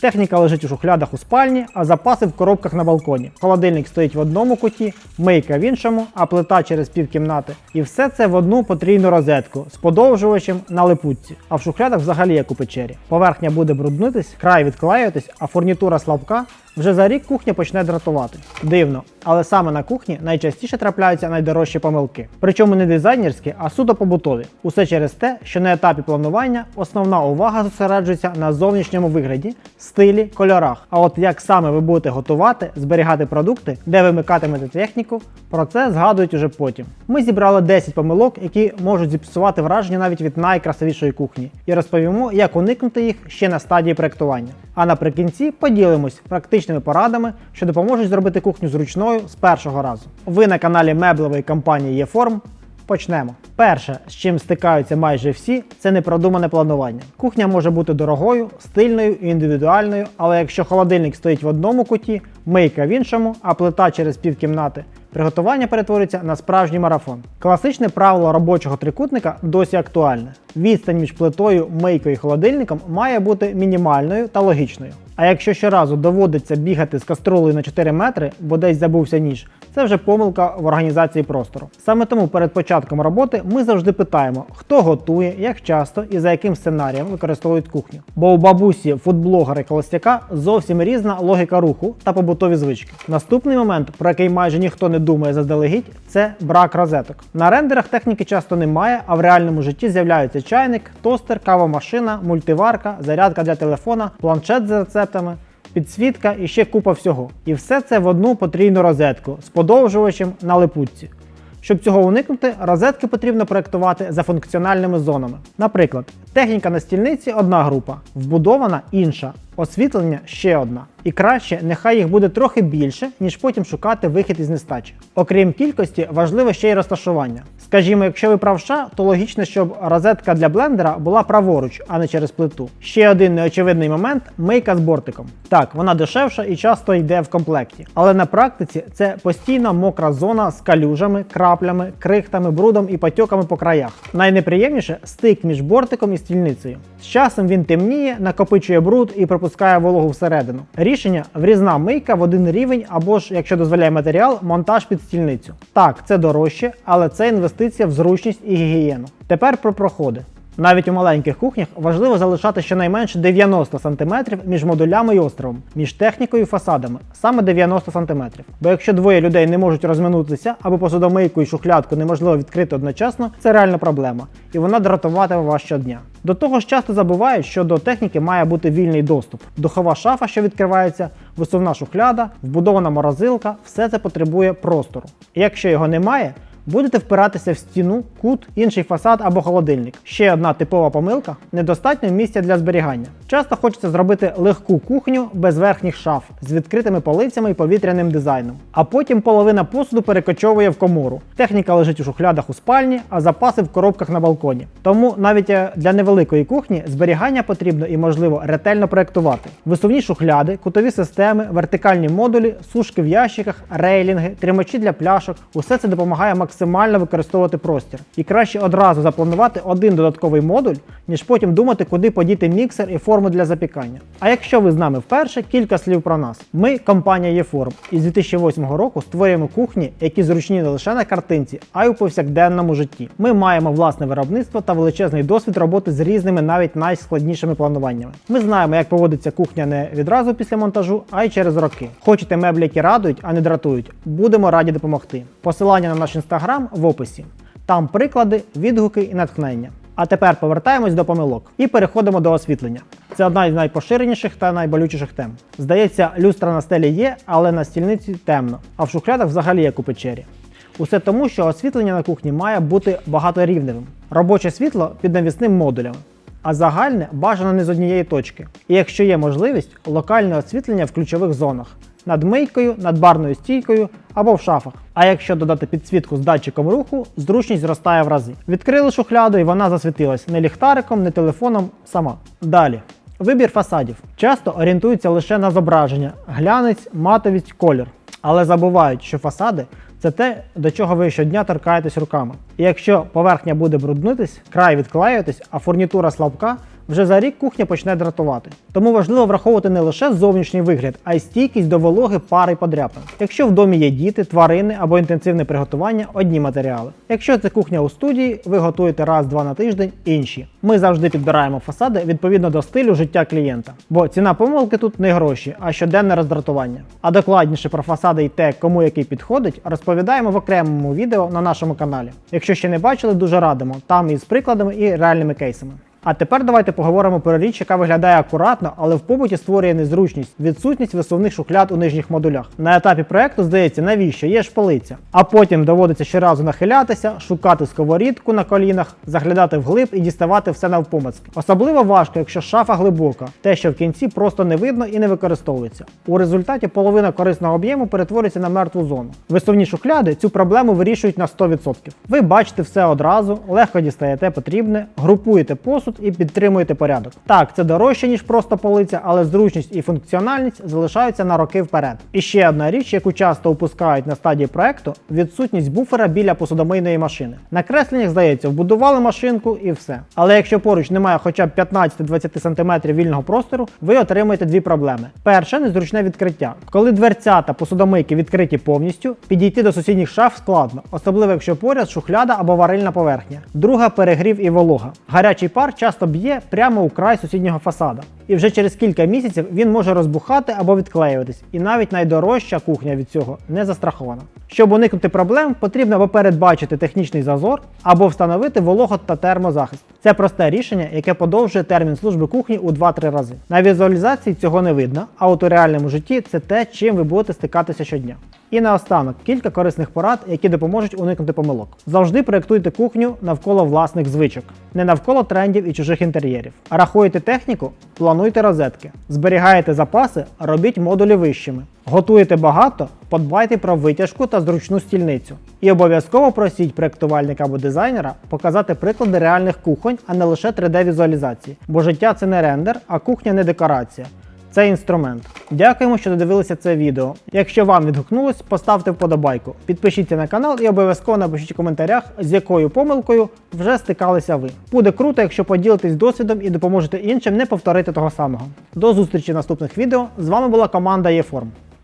Техніка лежить у шухлядах у спальні, а запаси в коробках на балконі. Холодильник стоїть в одному куті, мийка в іншому, а плита через півкімнати. І все це в одну потрійну розетку з подовжувачем на липутці. А в шухлядах взагалі як у печері. Поверхня буде бруднитись, край відклеюватись, а фурнітура слабка. Вже за рік кухня почне дратувати. Дивно, але саме на кухні найчастіше трапляються найдорожчі помилки. Причому не дизайнерські, а суто побутові. Усе через те, що на етапі планування основна увага зосереджується на зовнішньому вигляді, стилі, кольорах. А от як саме ви будете готувати, зберігати продукти, де вимикатимете техніку, про це згадують уже потім. Ми зібрали 10 помилок, які можуть зіпсувати враження навіть від найкрасивішої кухні, і розповімо, як уникнути їх ще на стадії проектування. А наприкінці поділимось практичними порадами, що допоможуть зробити кухню зручною з першого разу. Ви на каналі меблевої компанії ЄФорм. Почнемо. Перше, з чим стикаються майже всі, це непродумане планування. Кухня може бути дорогою, стильною і індивідуальною, але якщо холодильник стоїть в одному куті, мийка в іншому, а плита через півкімнати, приготування перетворюється на справжній марафон. Класичне правило робочого трикутника досі актуальне. Відстань між плитою, мийкою і холодильником має бути мінімальною та логічною. А якщо щоразу доводиться бігати з каструлею на 4 метри, бо десь забувся ніж, це вже помилка в організації простору. Саме тому перед початком роботи ми завжди питаємо, хто готує, як часто і за яким сценарієм використовують кухню. Бо у бабусі, фудблогера і холостяка зовсім різна логіка руху та побутові звички. Наступний момент, про який майже ніхто не думає заздалегідь, це брак розеток. На рендерах техніки часто немає, а в реальному житті з'являються чайник, тостер, кавомашина, мультиварка, зарядка для телефона, планшет з рецептами. Підсвітка і ще купа всього. І все це в одну потрійну розетку з подовжувачем на липутці. Щоб цього уникнути, розетки потрібно проектувати за функціональними зонами. Наприклад, техніка на стільниці одна група, вбудована інша, освітлення ще одна. І краще, нехай їх буде трохи більше, ніж потім шукати вихід із нестачі. Окрім кількості, важливо ще й розташування. Скажімо, якщо ви правша, то логічно, щоб розетка для блендера була праворуч, а не через плиту. Ще один неочевидний момент мийка з бортиком. Так, вона дешевша і часто йде в комплекті. Але на практиці це постійно мокра зона з калюжами, краплями, крихтами, брудом і патьоками по краях. Найнеприємніше стик між бортиком і стільницею. З часом він темніє, накопичує бруд і пропускає вологу всередину. Рішення врізна мийка в один рівень або ж, якщо дозволяє матеріал, монтаж під стільницю. Так, це дорожче, але це інвестиція в зручність і гігієну. Тепер про проходи. Навіть у маленьких кухнях важливо залишати щонайменше 90 см між модулями і островом, між технікою і фасадами, саме 90 см. Бо якщо двоє людей не можуть розминутися або посудомийку і шухлядку неможливо відкрити одночасно, це реальна проблема, і вона дратуватиме вас щодня. До того ж часто забувають, що до техніки має бути вільний доступ. Духова шафа, що відкривається, висувна шухляда, вбудована морозилка, все це потребує простору. І якщо його немає, Будете впиратися в стіну, кут, інший фасад або холодильник. Ще одна типова помилка недостатньо місця для зберігання. Часто хочеться зробити легку кухню без верхніх шаф з відкритими полицями і повітряним дизайном. А потім половина посуду перекочовує в комору. Техніка лежить у шухлядах у спальні, а запаси в коробках на балконі. Тому навіть е, для невеликої кухні зберігання потрібно і можливо ретельно проектувати. Висувні шухляди, кутові системи, вертикальні модулі, сушки в ящиках, рейлінги, тримачі для пляшок усе це допомагає максимально використовувати простір. І краще одразу запланувати один додатковий модуль, ніж потім думати, куди подіти міксер і форму для запікання. А якщо ви з нами вперше, кілька слів про нас. Ми компанія ЄФорм і з 2008 року створюємо кухні, які зручні не лише на картинці, а й у повсякденному житті. Ми маємо власне виробництво та величезний досвід роботи з різними, навіть найскладнішими плануваннями. Ми знаємо, як поводиться кухня не відразу після монтажу, а й через роки. Хочете меблі, які радують, а не дратують. Будемо раді допомогти. Посилання на наш інстаграм в описі. Там приклади, відгуки і натхнення. А тепер повертаємось до помилок і переходимо до освітлення. Це одна із найпоширеніших та найболючіших тем. Здається, люстра на стелі є, але на стільниці темно, а в шухлядах взагалі як у печері. Усе тому, що освітлення на кухні має бути багаторівневим. Робоче світло під навісним модулем, а загальне бажано не з однієї точки. І якщо є можливість, локальне освітлення в ключових зонах над мийкою, над барною стійкою або в шафах. А якщо додати підсвітку з датчиком руху, зручність зростає в рази. Відкрили шухляду і вона засвітилась не ліхтариком, не телефоном сама. Далі. Вибір фасадів. Часто орієнтуються лише на зображення, глянець, матовість, колір. Але забувають, що фасади це те, до чого ви щодня торкаєтесь руками. І якщо поверхня буде бруднитись, край відклеюватись, а фурнітура слабка, вже за рік кухня почне дратувати. Тому важливо враховувати не лише зовнішній вигляд, а й стійкість до вологи, пари подряпин. Якщо в домі є діти, тварини або інтенсивне приготування одні матеріали. Якщо це кухня у студії, ви готуєте раз-два на тиждень інші. Ми завжди підбираємо фасади відповідно до стилю життя клієнта, бо ціна помилки тут не гроші, а щоденне роздратування. А докладніше про фасади і те, кому який підходить, розповідаємо в окремому відео на нашому каналі. Якщо ще не бачили, дуже радимо там із прикладами і реальними кейсами. А тепер давайте поговоримо про річ, яка виглядає акуратно, але в побуті створює незручність, відсутність висувних шухляд у нижніх модулях. На етапі проекту здається, навіщо є ж полиця. А потім доводиться щоразу нахилятися, шукати сковорідку на колінах, заглядати вглиб і діставати все навпомацьки. Особливо важко, якщо шафа глибока, те, що в кінці просто не видно і не використовується. У результаті половина корисного об'єму перетворюється на мертву зону. Висувні шухляди цю проблему вирішують на 100%. Ви бачите все одразу, легко дістаєте потрібне, групуєте посуд і підтримуєте порядок. Так, це дорожче, ніж просто полиця, але зручність і функціональність залишаються на роки вперед. І ще одна річ, яку часто упускають на стадії проекту відсутність буфера біля посудомийної машини. На кресленнях здається, вбудували машинку і все. Але якщо поруч немає хоча б 15-20 см вільного простору, ви отримаєте дві проблеми. Перше незручне відкриття. Коли дверця та посудомийки відкриті повністю, підійти до сусідніх шаф складно, особливо якщо поряд шухляда або варильна поверхня. Друга перегрів і волога. Гарячий пар часто б'є прямо у край сусіднього фасада. І вже через кілька місяців він може розбухати або відклеюватись, і навіть найдорожча кухня від цього не застрахована. Щоб уникнути проблем, потрібно або передбачити технічний зазор, або встановити волого та термозахист. Це просте рішення, яке подовжує термін служби кухні у 2-3 рази. На візуалізації цього не видно, а от у реальному житті це те, чим ви будете стикатися щодня. І наостанок кілька корисних порад, які допоможуть уникнути помилок. Завжди проєктуйте кухню навколо власних звичок, не навколо трендів і чужих інтер'єрів. Рахуєте техніку, плануйте розетки, зберігаєте запаси, робіть модулі вищими. Готуєте багато, подбайте про витяжку та зручну стільницю. І обов'язково просіть проєктувальника або дизайнера показати приклади реальних кухонь, а не лише 3D-візуалізації. Бо життя це не рендер, а кухня не декорація. Це інструмент. Дякуємо, що додивилися це відео. Якщо вам відгукнулось, поставте вподобайку, підпишіться на канал і обов'язково напишіть у коментарях, з якою помилкою вже стикалися ви. Буде круто, якщо поділитесь досвідом і допоможете іншим не повторити того самого. До зустрічі в наступних відео. З вами була команда ЄФОРМ.